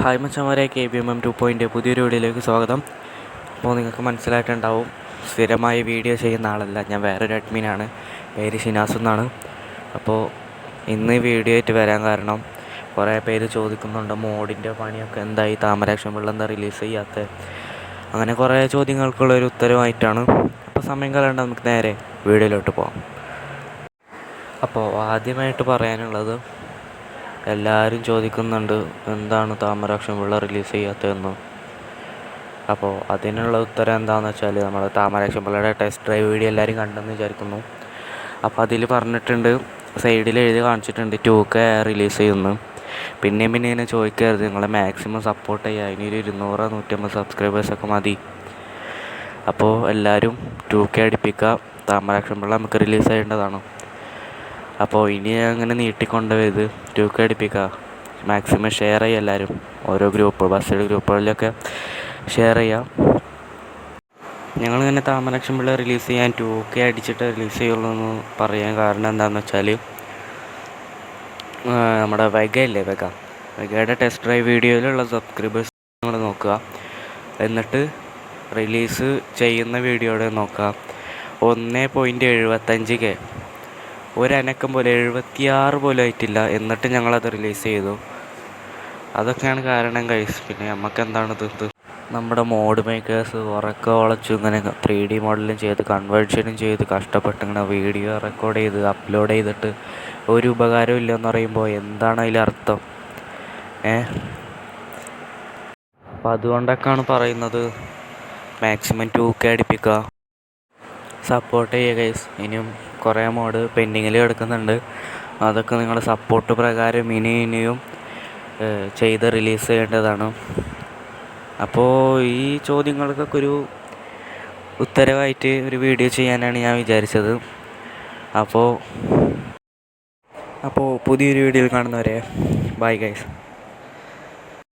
Hi മച്ചന്മാരെ K B M M two point പുതിയൊരു വീഡിയോയിലേക്ക് സ്വാഗതം. അപ്പോൾ നിങ്ങൾക്ക് മനസ്സിലായിട്ടുണ്ടാവും സ്ഥിരമായി വീഡിയോ ചെയ്യുന്ന ആളല്ല ഞാൻ വേറൊരു അഡ്മിനാണ് പേര് ഷിനാസ് എന്നാണ്. അപ്പോൾ ഇന്ന് വീഡിയോ ആയിട്ട് വരാൻ കാരണം കുറേ പേര് ചോദിക്കുന്നുണ്ട് മോഡിന്റെ പണിയൊക്കെ എന്തായി താമരാക്ഷം വെള്ളം എന്താ റിലീസ് ചെയ്യാത്തത് അങ്ങനെ കുറേ ചോദ്യങ്ങൾക്കുള്ളൊരു ഉത്തരവായിട്ടാണ്. അപ്പോൾ സമയം കളയണ്ട നമുക്ക് നേരെ വീഡിയോയിലോട്ട് പോകാം അപ്പോൾ ആദ്യമായിട്ട് പറയാനുള്ളത് എല്ലാവരും ചോദിക്കുന്നുണ്ട് എന്താണ് താമരാക്ഷം പിള്ള റിലീസ് ചെയ്യാത്തതെന്ന്. അപ്പോൾ അതിനുള്ള ഉത്തരം എന്താണെന്ന് വെച്ചാൽ നമ്മൾ താമരാക്ഷം പിള്ളയുടെ ടെസ്റ്റ് ഡ്രൈവ് വീഡിയോ എല്ലാവരും കണ്ടെന്ന് വിചാരിക്കുന്നു. അപ്പോൾ അതിൽ പറഞ്ഞിട്ടുണ്ട് സൈഡിൽ എഴുതി കാണിച്ചിട്ടുണ്ട് ടു കെ റിലീസ് ചെയ്യുന്നു. പിന്നെയും പിന്നെ ഇങ്ങനെ ചോദിക്കരുത് നിങ്ങളെ മാക്സിമം സപ്പോർട്ട് ചെയ്യുക അതിനൊരു ഇരുന്നൂറ് നൂറ്റമ്പത് സബ്സ്ക്രൈബേഴ്സൊക്കെ മതി. അപ്പോൾ എല്ലാവരും ടു കെ അടിപ്പിക്കുക താമരാക്ഷം പിള്ള നമുക്ക് റിലീസ് ചെയ്യേണ്ടതാണ്. അപ്പോൾ ഇനി അങ്ങനെ നീട്ടിക്കൊണ്ടുപോയത് ടു അടിപ്പിക്കുക മാക്സിമം ഷെയർ ചെയ്യുക എല്ലാവരും ഓരോ ഗ്രൂപ്പ് ബസ്സിലെ ഗ്രൂപ്പുകളിലൊക്കെ ഷെയർ ചെയ്യുക ഞങ്ങളിങ്ങനെ താമരലക്ഷം പിള്ള റിലീസ് ചെയ്യാൻ ടു അടിച്ചിട്ട് റിലീസ് ചെയ്യുള്ളൂ എന്ന് പറയാൻ കാരണം എന്താണെന്ന് വെച്ചാൽ നമ്മുടെ വെഗയില്ലേ വെഗ? വെഗയുടെ ടെസ്റ്റ് ഡ്രൈവ് വീഡിയോയിലുള്ള സബ്സ്ക്രൈബേഴ്സ് നിങ്ങൾ നോക്കുക. എന്നിട്ട് റിലീസ് ചെയ്യുന്ന വീഡിയോയുടെ നോക്കുക. ഒന്ന് പോയിന്റ് എഴുപത്തഞ്ച് കെ ഒരനക്കം പോലെ എഴുപത്തിയാറ് പോലും ആയിട്ടില്ല. എന്നിട്ട് ഞങ്ങളത് റിലീസ് ചെയ്തു. അതൊക്കെയാണ് കാരണം കൈസ് പിന്നെ നമുക്ക് എന്താണ് ഇത് നമ്മുടെ മോഡ് മേക്കേഴ്സ് ഉറക്കം ഉളച്ചു ഇങ്ങനെ ത്രീ ഡി മോഡലും ചെയ്ത് കൺവേർഷനും ചെയ്ത് കഷ്ടപ്പെട്ട് ഇങ്ങനെ വീഡിയോ റെക്കോർഡ് ചെയ്ത് അപ്ലോഡ് ചെയ്തിട്ട് ഒരു ഉപകാരവും ഇല്ലെന്ന് പറയുമ്പോൾ എന്താണ് അതിലർത്ഥം ഏ? അപ്പം അതുകൊണ്ടൊക്കെയാണ് പറയുന്നത്. മാക്സിമം ടു കെ അടിപ്പിക്കുക. സപ്പോർട്ട് ചെയ്യുക ഗൈസ് ഇനിയും കുറേ മോഡ് പെൻഡിങ്ങിൽ കിടക്കുന്നുണ്ട്. അതൊക്കെ നിങ്ങളുടെ സപ്പോർട്ട് പ്രകാരം ഇനി ഇനിയും ചെയ്ത് റിലീസ് ചെയ്യേണ്ടതാണ്. അപ്പോൾ ഈ ചോദ്യങ്ങൾക്കൊക്കെ ഒരു ഉത്തരവായിട്ട് ഒരു വീഡിയോ ചെയ്യാനാണ് ഞാൻ വിചാരിച്ചത്. അപ്പോൾ അപ്പോൾ പുതിയൊരു വീഡിയോയിൽ കാണുന്നവരെ ബൈ ഗൈസ്